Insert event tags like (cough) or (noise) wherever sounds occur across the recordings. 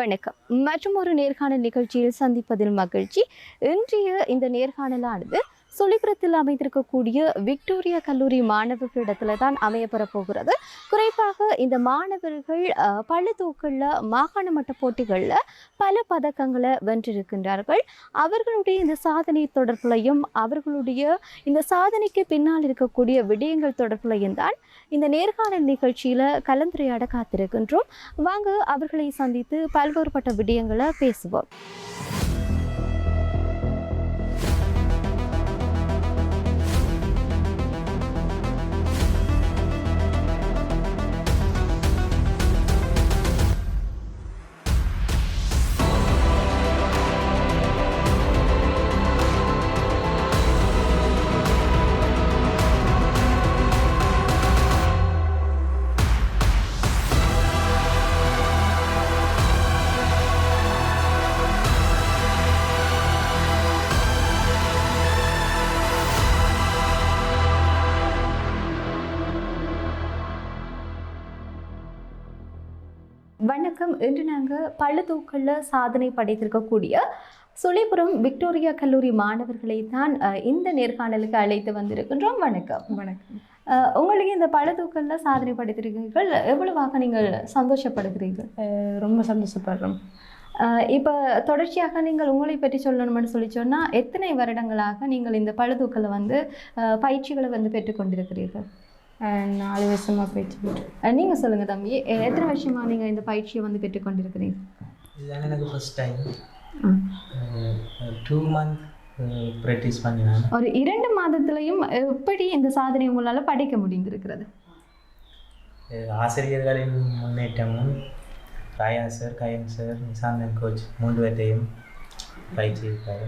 வணக்கம். மற்றும் ஒரு நேர்காணல் நிகழ்ச்சியில் சந்திப்பதில் மகிழ்ச்சி. இன்றைய இந்த நேர்காணலானது சுழிகரத்தில் அமைந்திருக்கக்கூடிய விக்டோரியா கல்லூரி மாணவர்களிடத்துல தான் அமையப்பெற போகிறது. குறிப்பாக இந்த மாணவர்கள் அஹ், மாகாண மட்ட போட்டிகளில் பல பதக்கங்களை வென்றிருக்கின்றார்கள். அவர்களுடைய இந்த சாதனை தொடர்புலையும் அவர்களுடைய இந்த சாதனைக்கு பின்னால் இருக்கக்கூடிய விடயங்கள் தொடர்புலையும் தான் இந்த நேர்காணல் நிகழ்ச்சியில் கலந்துரையாட காத்திருக்கின்றோம். வாங்க அவர்களை சந்தித்து பல்வேறுபட்ட விடயங்களை பேசுவோம். வணக்கம் இன்று நாங்கள் பழுதூக்கல்ல சாதனை படைத்திருக்கக்கூடிய சுழிபுரம் விக்டோரியா கல்லூரி மாணவர்களை தான் இந்த நேர்காணலுக்கு அழைத்து வந்திருக்கின்றோம். வணக்கம். வணக்கம். உங்களுக்கு இந்த பழுதூக்கல்ல சாதனை படைத்திருக்கீர்கள் எவ்வளவாக நீங்கள் சந்தோஷப்படுகிறீர்கள்? ரொம்ப சந்தோஷப்படுறோம். இப்போ தொடர்ச்சியாக நீங்கள் உங்களை பற்றி சொல்லணும்னு சொல்லி சொன்னால் எத்தனை வருடங்களாக நீங்கள் இந்த பழுதூக்கலை வந்து பயிற்சிகளை வந்து பெற்றுக்கொண்டிருக்கிறீர்கள்? நாலு வருஷமாக போயிடுச்சு அஹ், நீங்க சொல்லுங்க தம்பி எத்தனை வருஷமா நீங்க இந்த பயிற்சியை வந்து பெற்றுக்கொண்டிருக்கிறீங்க? இதுதான் எனக்கு first time two month practice பண்ணினேன். ஒரு இரண்டு மாதத்திலையும் எப்படி இந்த சாதனை உங்களால படைக்க முடிந்திருக்கிறது? ஆசிரியர்களின் முன்னேற்றமும் Raya sir Gayan sir Nishanthan coach மூன்று பேர்ட்டையும் பயிற்சி இருக்காரு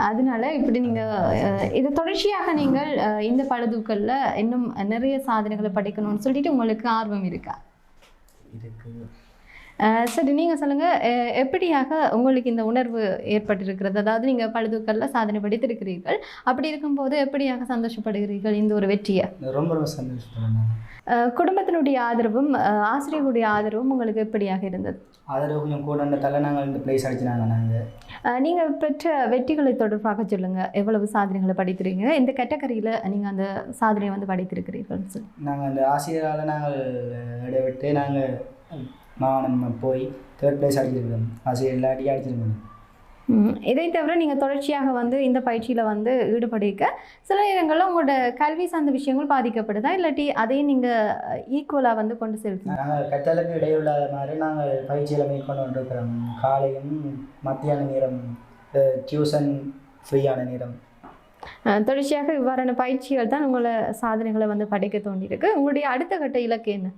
அதனால இப்படி நீங்க இதை இது தொடர்ச்சியாக நீங்கள் இந்த பழுதுக்கள்ல இன்னும் நிறைய சாதனைகளை படைக்கணும்னு சொல்லிட்டு உங்களுக்கு ஆர்வம் இருக்கா? இருக்கு. சரி நீங்க சொல்லுங்க. அஹ், எப்படியாக உங்களுக்கு இந்த உணர்வு ஏற்பட்டிருக்கிறது? அதாவது நீங்க பழுதுக்கள்ல சாதனை படைத்திருக்கிறீர்கள். அப்படி இருக்கும்போது எப்படியாக சந்தோஷப்படுகிறீர்கள் இந்த ஒரு வெற்றியை? ரொம்ப ரொம்ப சந்தோஷப்படுறேன் குடும்பத்தினுடைய ஆதரவும் அஹ், ஆசிரியர்களுடைய ஆதரவும் உங்களுக்கு எப்படியாக இருந்தது? ஆதரவு கொஞ்சம் கூட இருந்ததால நாங்கள் இந்த ப்ளேஸ் அடிச்சினாங்க நாங்கள் அஹ் நீங்க பெற்ற வெற்றிகளை தொடர்பாக சொல்லுங்க. எவ்வளவு சாதனைகளை படித்திருக்கீங்க? இந்த கேட்டகரியில நீங்க அந்த சாதனையை வந்து படித்திருக்கிறீர்கள் சொல்லி நாங்கள் அந்த ஆசிரியரால் நாங்கள் இடைவிட்டு நாங்கள் மாவனம் போய் தேர்ட் ப்ளேஸ் அடிச்சிருக்கிறோம் ஆசிரியர் இல்லாட்டி அடிச்சிருக்கோம் ம், இதை தவிர நீங்க தொடர்ச்சியாக வந்து இந்த பயிற்சியில வந்து ஈடுபடிக்க சில நேரங்களில் உங்களோட கல்வி சார்ந்த விஷயங்கள் பாதிக்கப்படுதா? இல்லாட்டி அதையும் நீங்க ஈக்குவலா வந்து கொண்டு செலுத்தணும் நாங்கள் கற்றலுக்கு இடையில்லாத மாதிரி நாங்கள் பயிற்சியில் மேற்கொண்டு கொண்டிருக்கிறோம் காலையும் மத்தியான நேரம் டியூஷன் ஃப்ரீயான நேரம். தொடர்ச்சியாக இவ்வாறான பயிற்சிகள் தான் உங்களை சாதனைகளை வந்து படைக்க தோண்டியிருக்கு உங்களுடைய அடுத்த கட்ட இலக்கு என்ன?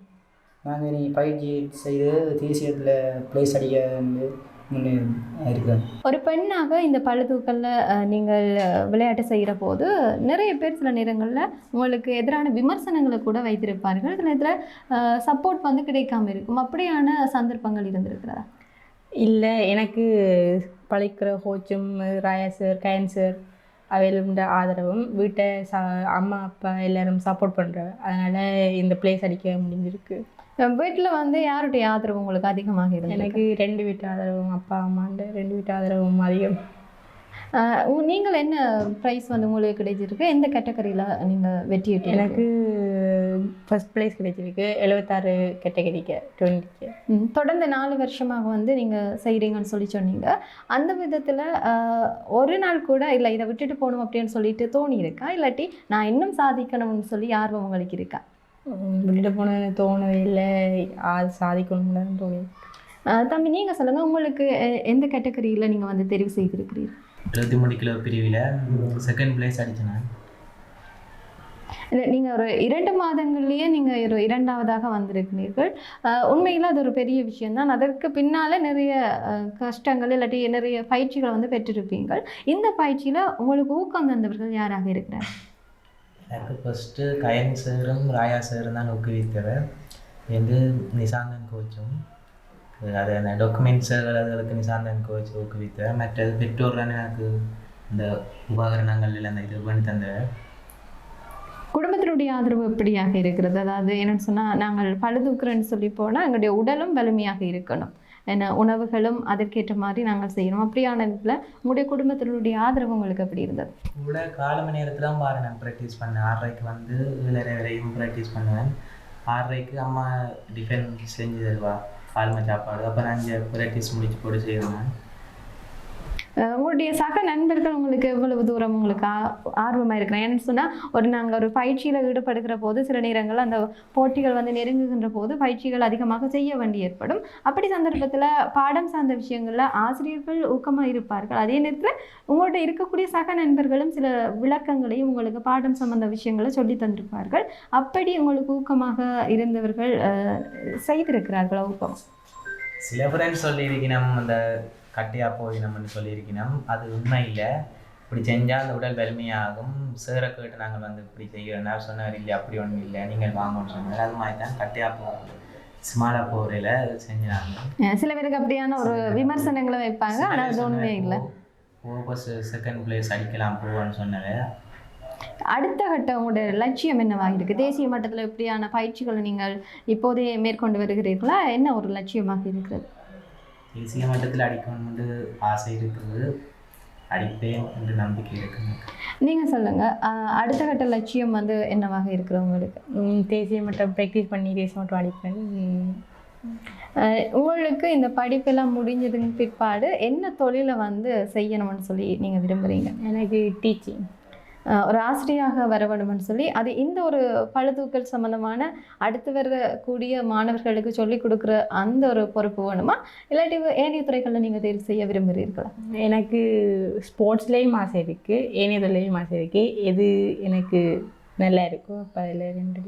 நாங்கள் நீ பயிற்சி செய்து தேசியத்தில் ப்ளேஸ் அடிக்க வந்து முன்னே இருக்கிறோம். ஒரு பெண்ணாக இந்த பழுதூக்கல்ல அஹ், நீங்கள் விளையாட்டு செய்கிற போது நிறைய பேர் சில நேரங்களில் உங்களுக்கு எதிரான விமர்சனங்களை கூட வைத்திருப்பார்கள். சில இதில் சப்போர்ட் வந்து கிடைக்காம இருக்கும். அப்படியான சந்தர்ப்பங்கள் இருந்திருக்கிறதா? இல்லை எனக்கு பழிக்கிற கோச்சும் ராயா சார் கயன் சார் அவையிலுண்ட ஆதரவும் வீட்டை ச அம்மா அப்பா எல்லாரும் சப்போர்ட் பண்ணுறாங்க அதனால் இந்த ப்ளேஸ் அடிக்க முடிஞ்சிருக்கு. வீட்டில் வந்து யாருடைய ஆதரவு உங்களுக்கு அதிகமாக இருந்தது? எனக்கு ரெண்டு வீட்டு ஆதரவும் அப்பா அம்மாண்ட ரெண்டு வீட்டு ஆதரவும் அதிகம். நீங்கள் என்ன ப்ரைஸ் வந்து உங்களுக்கு கிடைச்சிருக்கு? எந்த கேட்டகரியில் நீங்கள் வெற்றியிட்டு எனக்கு ஃபர்ஸ்ட் ப்ளேஸ் கிடைச்சிருக்கு. எழுபத்தாறு கேட்டகரிக்கு டுவெண்ட்டிக்கு தொடர்ந்து நாலு வருஷமாக வந்து நீங்கள் செய்கிறீங்கன்னு சொல்லி சொன்னீங்க. அந்த விதத்தில் ஒரு நாள் கூட இல்லை இதை விட்டுட்டு போகணும் அப்படின்னு சொல்லிட்டு தோணி இருக்கா இல்லாட்டி நான் இன்னும் சாதிக்கணும்னு சொல்லி ஆர்வம் உங்களுக்கு இருக்கா? விட்டுட்டு போனது தோணவே இல்லை. அது சாதிக்கணும்னு தோணி தம்பி நீங்கள் சொல்லுங்கள் உங்களுக்கு எந்த கேட்டகரியில் நீங்கள் வந்து தெரிவு செய்திருக்கிறீர்கள்? எழுபத்தி மூணு கிலோ பிரிவில் செகண்ட் பிளேஸ் அடித்தேன் நீங்கள் ஒரு இரண்டு மாதங்கள்லேயே நீங்கள் ஒரு இரண்டாவதாக வந்திருக்கிறீர்கள். உண்மையில் அது ஒரு பெரிய விஷயம்தான். அதற்கு பின்னால் நிறைய கஷ்டங்கள் இல்லாட்டி நிறைய பயிற்சிகளை வந்து பெற்றிருப்பீங்கள் இந்த பயிற்சியில் உங்களுக்கு ஊக்கம் தந்தவர்கள் யாராக இருக்கிறார்? எனக்கு ஃபஸ்ட்டு கயன் சாரும் ராயா சாரும் தான் ஊக்குவித்தவர். வந்து நிசாந்தன் கோச்சும் அது அந்த டாக்குமெண்ட்ஸ் அதுகளுக்கு நிசாந்தன் கோச் ஊக்குவித்தவர். மற்றது பெற்றோர்கள் எனக்கு இந்த உபகரணங்கள் எல்லாம் அந்த இது பண்ணி தந்தவர். குடும்பத்தினுடைய ஆதரவு எப்படியாக இருக்கிறது? அதாவது என்னன்னு சொன்னால் நாங்கள் பழுதுக்குறேன்னு சொல்லி போனால் எங்களுடைய உடலும் வலிமையாக இருக்கணும். என்ன உணவுகளும் அதற்கேற்ற மாதிரி நாங்கள் செய்யணும். அப்படியான இதில் உங்களுடைய குடும்பத்தினுடைய ஆதரவு உங்களுக்கு எப்படி இருந்தது? கூட கால மணி நேரத்தில் தான் பாரு நான் ப்ராக்டிஸ் பண்ணேன். ஆறரைக்கு வந்து ஏழரை வேலையும் ப்ராக்டிஸ் பண்ணுவேன். ஆறரைக்கு அம்மா டிஃபன் செஞ்சு தருவா. கால்மை சாப்பாடு. அப்புறம் அஞ்சு ப்ராக்டிஸ் முடிச்சு போட்டு செய்வேன் உங்களுடைய சக நண்பர்கள் உங்களுக்கு எவ்வளவு தூரம் உங்களுக்கு ஆ- ஆர்வமா இருக்கிறேன் ஏன்னு சொன்னால் ஒரு நாங்கள் ஒரு பயிற்சியில் ஈடுபடுகிற போது சில நேரங்கள் அந்த போட்டிகள் வந்து நெருங்குகின்ற போது பயிற்சிகள் அதிகமாக செய்ய வேண்டி ஏற்படும். அப்படி சந்தர்ப்பத்தில் பாடம் சார்ந்த விஷயங்களில் ஆசிரியர்கள் ஊக்கமாக இருப்பார்கள். அதே நேரத்தில் உங்கள்கிட்ட இருக்கக்கூடிய சக நண்பர்களும் சில விளக்கங்களையும் உங்களுக்கு பாடம் சம்பந்த விஷயங்களை சொல்லி தந்திருப்பார்கள். அப்படி உங்களுக்கு ஊக்கமாக இருந்தவர்கள் அஹ், செய்திருக்கிறார்களா ஊக்கம்? சில ஃப்ரெண்ட்ஸ் சொல்லியிருக்கணும் அந்த கட்டையாக போயினம்னு சொல்லியிருக்கணும். அது உண்மை இல்லை இப்படி செஞ்சால் அந்த உடல் வலிமையாகும். சேர கேட்டு நாங்கள் வந்து இப்படி செய்கிறோம். நான் சொன்னார் இல்லை அப்படி ஒன்றும் இல்லை. நீங்கள் வாங்கன்னு சொன்னார். அது மாதிரி தான் கட்டையாக போ ஸ்மாலாக போகிறையில் செஞ்சாங்க. சில பேருக்கு அப்படியான ஒரு விமர்சனங்களை வைப்பாங்க. ஆனால் அது உண்மையே இல்லை. ஓபஸ் செகண்ட் பிளேஸ் அடிக்கலாம் போவான்னு சொன்னது அடுத்த கட்ட உங்களுடைய லட்சியம் என்னவாக இருக்கு? தேசிய மட்டத்தில் எப்படியான பயிற்சிகளை நீங்கள் இப்போதே மேற்கொண்டு வருகிறீர்களா? என்ன ஒரு லட்சியமாக இருக்கிறது? தேசிய மட்டத்தில் அடிக்கணும்னு ஆசை இருக்குது அடிப்பேன் என்று நம்பிக்கை இருக்குது நீங்கள் சொல்லுங்க அஹ் அடுத்த கட்ட லட்சியம் வந்து என்னவாக இருக்கிற உங்களுக்கு? ம், தேசிய மட்டம் ப்ராக்டிஸ் பண்ணி தேசிய மட்டம் அடிப்பேன். உங்களுக்கு இந்த படிப்பெல்லாம் முடிஞ்சதுக்கு பிற்பாடு என்ன தொழிலை வந்து செய்யணும்னு சொல்லி நீங்கள் விரும்புகிறீங்க எனக்கு டீச்சிங் ஒரு ஆசிரியராக வர சொல்லி அது இந்த ஒரு பழுதூக்கல் சம்மந்தமான அடுத்து வரக்கூடிய மாணவர்களுக்கு சொல்லிக் கொடுக்குற அந்த ஒரு பொறுப்பு வேணுமா? இல்லாட்டி ஏனைய துறைகளில் நீங்கள் தேர்வு செய்ய விரும்புகிறீர்களா? எனக்கு ஸ்போர்ட்ஸ்லேயும் ஆசை இருக்குது ஏனியதுலேயும் ஆசை இருக்குது எது எனக்கு நல்லா இருக்கும் அப்போ அதில் ரெண்டு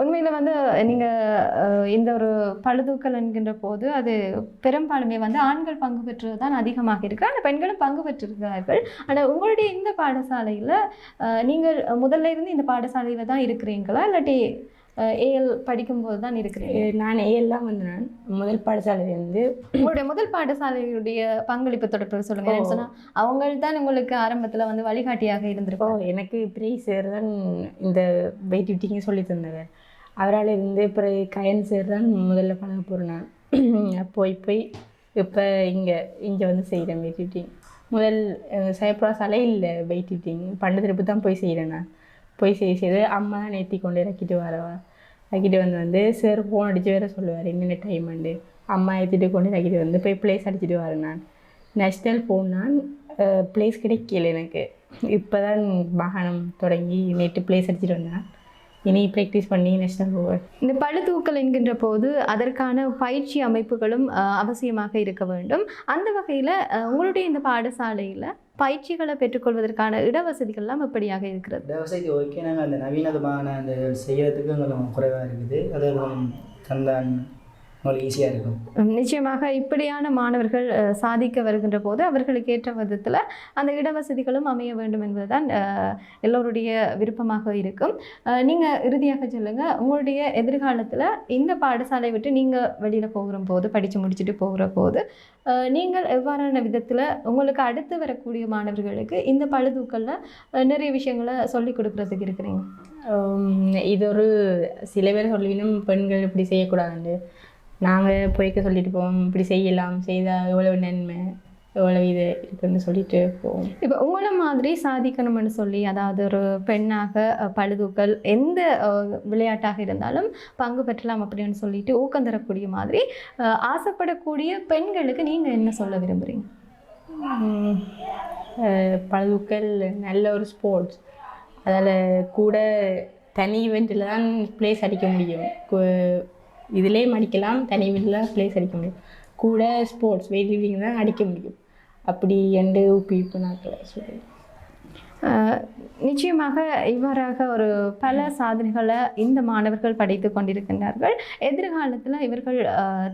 உண்மையில் வந்து நீங்கள் இந்த ஒரு பழுதூக்கல் என்கின்ற போது அது பெரும்பாலுமே வந்து ஆண்கள் பங்கு பெற்றது தான் அதிகமாக இருக்கு. ஆனால் பெண்களும் பங்கு பெற்றிருக்கிறார்கள். ஆனால் உங்களுடைய இந்த பாடசாலையில் நீங்கள் முதல்ல இருந்து இந்த பாடசாலையில் தான் இருக்கிறீங்களா? இல்லாட்டி ஏஎல் படிக்கும்போது தான் இருக்கிறீங்க? எ- நான் ஏஎல்லாம் வந்து நான் முதல் பாடசாலையிலேருந்து உங்களுடைய முதல் பாடசாலையுடைய பங்களிப்பு தொடர்பு சொல்லுங்க. ஓ. சொன்னால் அவங்க தான் உங்களுக்கு ஆரம்பத்தில் வந்து வழிகாட்டியாக இப்போ இருந்திருப்போம் எனக்கு பிரைஸ் சார் தான் இந்த வெயிட் லிஃப்டிங்கை சொல்லி தந்தவர். அவரால் இருந்து அப்புறம் கயன் சார் தான் முதல்ல பழக போகிறேன் நான். (clears throat) போய் போய் இப்போ இங்கே இங்கே வந்து செய்கிறேன் வெயிட் லிஃப்டிங் முதல் சயப்புரா சாலை இல்லை வெயிட் லிஃப்டிங் பண்டத்திருப்பு தான் போய் செய்கிறேன் நான். போய் செய்ய செய்து அம்மா தான் நேற்றி கொண்டு இறக்கிட்டு வரவா. தக்கிட்டு வந்து வந்து சார் ஃபோன் அடித்து வேற சொல்லுவார். என்னென்ன டைம் வந்து அம்மா ஏற்றிட்டு கொண்டு இறக்கிட்டு வந்து போய் ப்ளேஸ் அடிச்சிட்டு வரேன் நான் நேஷ்னல் போனால் ப்ளேஸ் கிடைக்கல எனக்கு. இப்போ தான் வாகனம் தொடங்கி நேற்று ப்ளேஸ் அடிச்சிட்டு வந்தேன். இனி ப்ராக்டிஸ் பண்ணி நேஷ்னல் போவேன் இந்த பழு தூக்கல் என்கின்ற போது அதற்கான பயிற்சி அமைப்புகளும் அவசியமாக இருக்க வேண்டும். அந்த வகையில் உங்களுடைய இந்த பாடசாலையில் பயிற்சிகளை பெற்றுக்கொள்வதற்கான இடவசதிகள்லாம் இப்படியாக இருக்கிறது? வசதி ஓகே. நாங்கள் அந்த நவீனதமான அந்த செய்யறதுக்கு கொஞ்சம் குறைவாக இருக்குது. அது தந்தான் உங்களுக்கு ஈஸியாக இருக்கும். நிச்சயமாக இப்படியான மாணவர்கள் அஹ், சாதிக்க வருகின்ற போது அவர்களுக்கு ஏற்ற விதத்தில் அந்த இடவசதிகளும் அமைய வேண்டும் என்பதுதான் அஹ், எல்லோருடைய விருப்பமாக இருக்கும். நீங்கள் இறுதியாக சொல்லுங்க உங்களுடைய எதிர்காலத்தில் இந்த பாடசாலை விட்டு நீங்கள் வெளியில் போகிற போது படித்து முடிச்சுட்டு போகிற போது நீங்கள் எவ்வாறான விதத்தில் உங்களுக்கு அடுத்து வரக்கூடிய மாணவர்களுக்கு இந்த பழுதூக்கல்ல அஹ், நிறைய விஷயங்களை சொல்லிக் கொடுக்குறதுக்கு இருக்கிறீங்க? இது ஒரு சில பேர் சொல்லிவிடும் பெண்கள் இப்படி செய்யக்கூடாதுண்டு. நாங்கள் போய்க்க சொல்லிட்டு போவோம். இப்படி செய்யலாம். செய்தால் எவ்வளவு நன்மை எவ்வளவு இது இருக்குன்னு சொல்லிட்டு போவோம். இப்போ உங்களை மாதிரி சாதிக்கணும்னு சொல்லி அதாவது ஒரு பெண்ணாக பளுதூக்கல் எந்த விளையாட்டாக இருந்தாலும் பங்கு பெற்றலாம் அப்படின்னு சொல்லிட்டு ஊக்கம் தரக்கூடிய மாதிரி ஆசைப்படக்கூடிய பெண்களுக்கு நீங்கள் என்ன சொல்ல விரும்புகிறீங்க பழுதுக்கள் நல்ல ஒரு ஸ்போர்ட்ஸ் அதில் கூட தனி இவெண்ட்டில் தான் ப்ளேஸ் அடிக்க முடியும். இதுலேயும் அடிக்கலாம் தனி இவெண்ட்டில் ப்ளேஸ் அடிக்க முடியும். கூட ஸ்போர்ட்ஸ் வெயிட் லிஃப்டிங் தான் அடிக்க முடியும். அப்படி எண்டு ஊக்குவிப்பு நாட்களை சொல்லுவேன் அஹ், நிச்சயமாக இவ்வாறாக ஒரு பல சாதனைகளை இந்த மாணவர்கள் படைத்து கொண்டிருக்கின்றார்கள். எதிர்காலத்தில் இவர்கள்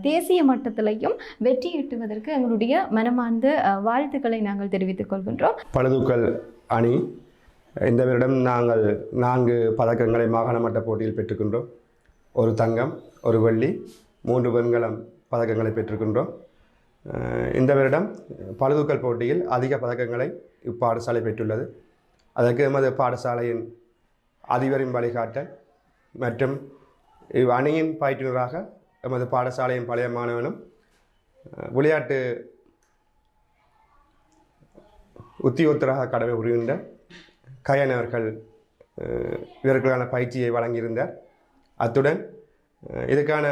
தேசிய மட்டத்திலையும் வெற்றி ஈட்டுவதற்கு எங்களுடைய மனமார்ந்த வாழ்த்துக்களை நாங்கள் தெரிவித்துக் கொள்கின்றோம். பழுதுக்கல் அணி இந்த வருடம் நாங்கள் நான்கு பதக்கங்களை மாகாண மட்ட போட்டியில் பெற்றுக்கின்றோம் ஒரு தங்கம் ஒரு வெள்ளி மூன்று வெண்கலம் பதக்கங்களை பெற்றிருக்கின்றோம். இந்த வருடம் பழுதுக்கல் போட்டியில் அதிக பதக்கங்களை இப்பாடசாலை பெற்றுள்ளது. அதற்கு எமது பாடசாலையின் அதிபரின் வழிகாட்டல் மற்றும் இவ் அணியின் பயிற்றுநராக எமது பாடசாலையின் பழைய மாணவனும் விளையாட்டு உத்தியோகத்தராக கடமை புரிகின்ற கயன் அவர்கள் இவர்களுக்கான பயிற்சியை வழங்கியிருந்தார். அத்துடன் இதுக்கான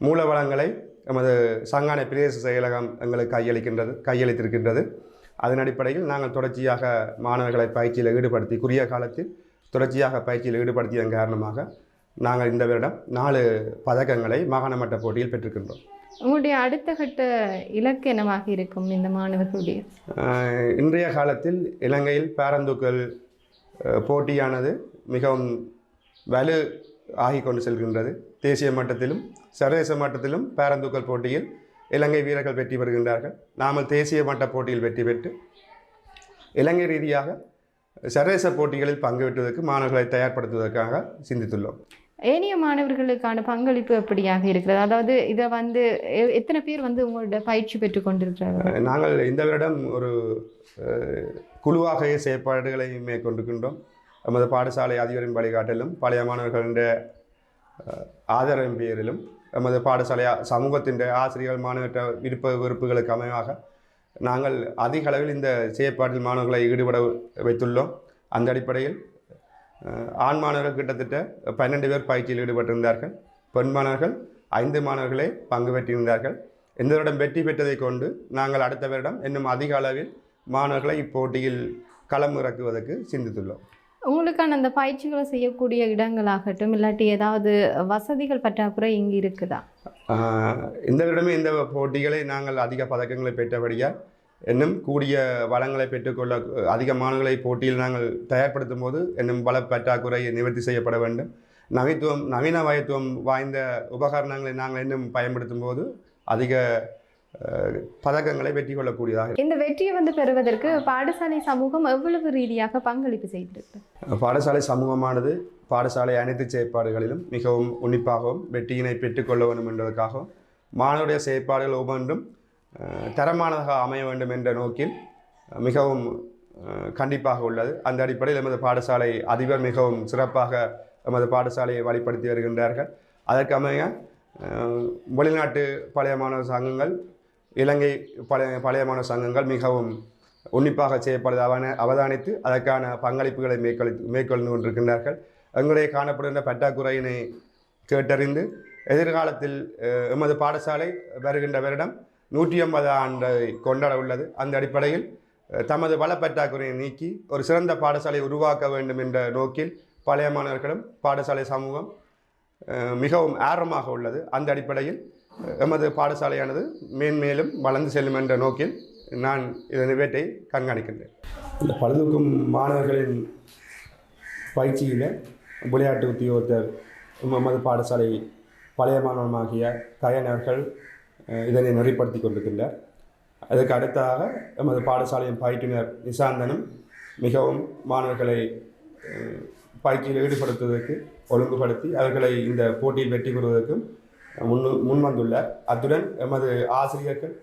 மூல வளங்களை எமது சங்கான பிரதேச செயலகம் எங்களுக்கு கையளிக்கின்றது கையளித்திருக்கின்றது. அதன் அடிப்படையில் நாங்கள் தொடர்ச்சியாக மாணவர்களை பயிற்சியில் ஈடுபடுத்தி குறுகிய காலத்தில் தொடர்ச்சியாக பயிற்சியில் ஈடுபடுத்தியதன் காரணமாக நாங்கள் இந்த வருடம் நாலு பதக்கங்களை மாகாண மட்ட போட்டியில் பெற்றிருக்கின்றோம். உங்களுடைய அடுத்த கட்ட இலக்கு என்னவாக இருக்கும் இந்த மாணவர்களுடைய? இன்றைய காலத்தில் இலங்கையில் பேரந்தூக்கல் அஹ், போட்டியானது மிகவும் வலு ஆகிக் கொண்டு செல்கின்றது. தேசிய மட்டத்திலும் சர்வதேச மட்டத்திலும் பேரந்தூக்கல் போட்டியில் இலங்கை வீரர்கள் வெற்றி பெறுகின்றார்கள். நாமல் தேசிய மட்ட போட்டியில் வெற்றி பெற்று இலங்கை ரீதியாக சர்வதேச போட்டிகளில் பங்கு பெற்றுவதற்கு மாணவர்களை தயார்படுத்துவதற்காக சிந்தித்துள்ளோம். ஏனைய மாணவர்களுக்கான பங்களிப்பு எப்படியாக இருக்கிறது? அதாவது இதை வந்து எத்தனை பேர் வந்து உங்களோட பயிற்சி பெற்று கொண்டிருக்கிறார்கள்? நாங்கள் இந்த வருடம் ஒரு அஹ், குழுவாக செயற்பாடுகளை மேற்கொண்டிருக்கின்றோம். நமது பாடசாலை அதிபரின் வழிகாட்டிலும் பழைய மாணவர்களின் ஆதரவின் பேரிலும் நமது பாடசாலை சமூகத்தின் ஆசிரியர்கள் மாணவர்கிட்ட விருப்ப வெறுப்புகளுக்கு அமைவாக நாங்கள் அதிக அளவில் இந்த செயற்பாட்டில் மாணவர்களை ஈடுபட வைத்துள்ளோம். அந்த அடிப்படையில் ஆண் மாணவர்கள் கிட்டத்தட்ட பன்னெண்டு பேர் பயிற்சியில் ஈடுபட்டிருந்தார்கள். பெண் மாணவர்கள் ஐந்து மாணவர்களே பங்கு பெற்றிருந்தார்கள். இந்த வருடம் வெற்றி பெற்றதை கொண்டு நாங்கள் அடுத்த வருடம் இன்னும் அதிக அளவில் மாணவர்களை இப்போட்டியில் களம் இறக்குவதற்கு சிந்தித்துள்ளோம். உங்களுக்கான அந்த பயிற்சிகளை செய்யக்கூடிய இடங்களாகட்டும் இல்லாட்டி ஏதாவது வசதிகள் பற்றாக்குறை இங்கே இருக்குதா? இந்த இடமே இந்த போட்டிகளை நாங்கள் அதிக பதக்கங்களை பெற்றபடியால் இன்னும் கூடிய வளங்களை பெற்றுக்கொள்ள அதிக மாணவர்களை போட்டியில் நாங்கள் தயார்படுத்தும் போது இன்னும் பல பற்றாக்குறை நிவர்த்தி செய்யப்பட வேண்டும். நவீத்துவம் நவீன வயத்துவம் வாய்ந்த உபகரணங்களை நாங்கள் இன்னும் பயன்படுத்தும் போது அதிக பதக்கங்களை வெற்றி கொள்ளக்கூடியதாக இந்த வெற்றியை வந்து பெறுவதற்கு பாடசாலை சமூகம் எவ்வளவு ரீதியாக பங்களிப்பு செய்திருக்கு? பாடசாலை சமூகமானது பாடசாலை அனைத்து செயற்பாடுகளிலும் மிகவும் உன்னிப்பாகவும் வெற்றியினை பெற்றுக்கொள்ள வேண்டும் என்பதற்காகவும் மாணவருடைய செயற்பாடுகள் ஒவ்வொன்றும் தரமானதாக அமைய வேண்டும் என்ற நோக்கில் மிகவும் கண்டிப்பாக உள்ளது. அந்த அடிப்படையில் எமது பாடசாலை அதிபர் மிகவும் சிறப்பாக எமது பாடசாலையை வழிப்படுத்தி வருகின்றார்கள். அதற்கமைய வெளிநாட்டு பழைய மாணவர் சங்கங்கள் இலங்கை பழைய பழைய மாணவர் சங்கங்கள் மிகவும் உன்னிப்பாக செய்யப்படுவதை அவதானித்து அதற்கான பங்களிப்புகளை மேற்கொள் மேற்கொண்டு கொண்டிருக்கின்றார்கள். எங்களுடைய காணப்படுகின்ற பற்றாக்குறையினை கேட்டறிந்து எதிர்காலத்தில் எமது பாடசாலை வருகின்ற வருடம் நூற்றி ஐம்பது ஆண்டை கொண்டாட உள்ளது. அந்த அடிப்படையில் தமது வள பற்றாக்குறையை நீக்கி ஒரு சிறந்த பாடசாலை உருவாக்க வேண்டும் என்ற நோக்கில் பழைய மாணவர்களும் பாடசாலை சமூகம் மிகவும் ஆர்வமாக உள்ளது. அந்த அடிப்படையில் எமது பாடசாலையானது மேன்மேலும் வளர்ந்து செல்லும் என்ற நோக்கில் நான் இதன் வேட்டை கண்காணிக்கின்றேன். இந்த பழுதுக்கும் மாணவர்களின் பயிற்சியில் விளையாட்டு உத்தியோகத்தர் எமது பாடசாலை பழைய மாணவமாகிய கயனர்கள் இதனை நெறிப்படுத்தி கொண்டிருக்கின்றார். அதுக்கு அடுத்ததாக எமது பாடசாலையின் பயிற்றுனர் நிசாந்தனும் மிகவும் மாணவர்களை பயிற்சியில் ஈடுபடுத்துவதற்கு ஒழுங்குபடுத்தி அவர்களை இந்த போட்டியில் வெற்றி பெறுவதற்கும் முன் முன் வந்துள்ளார் அத்துடன் எமது ஆசிரியர்கள்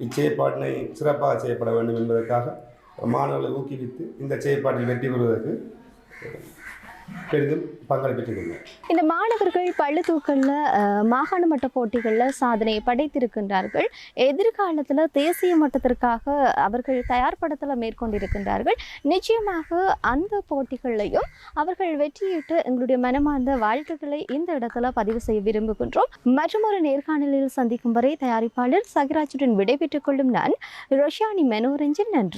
இச்செயற்பாட்டினை சிறப்பாக செய்யப்பட வேண்டும் என்பதற்காக மாணவர்களை ஊக்குவித்து இந்த செயற்பாட்டில் வெற்றி பெறுவதற்கு பெரிதும் பங்களிப்பிட்டுள்ளனர் இந்த மாணவர்கள் பள்ளுத்தூக்கல்ல மாகாண மட்ட போட்டிகளில் சாதனையை படைத்திருக்கின்றார்கள். எதிர்காலத்தில் தேசிய மட்டத்திற்காக அவர்கள் தயார்படுத்தல மேற்கொண்டிருக்கின்றார்கள். நிச்சயமாக அந்த போட்டிகளையும் அவர்கள் வெற்றியிட்டு எங்களுடைய மனமார்ந்த வாழ்த்துக்களை இந்த இடத்துல பதிவு செய்ய விரும்புகின்றோம். மற்றொரு நேர்காணலில் சந்திக்கும் வரை தயாரிப்பாளர் சகிராஜுடன் விடைபெற்றுக் கொள்ளும் நான் ரொஷானி மனோரஞ்சன். நன்றி.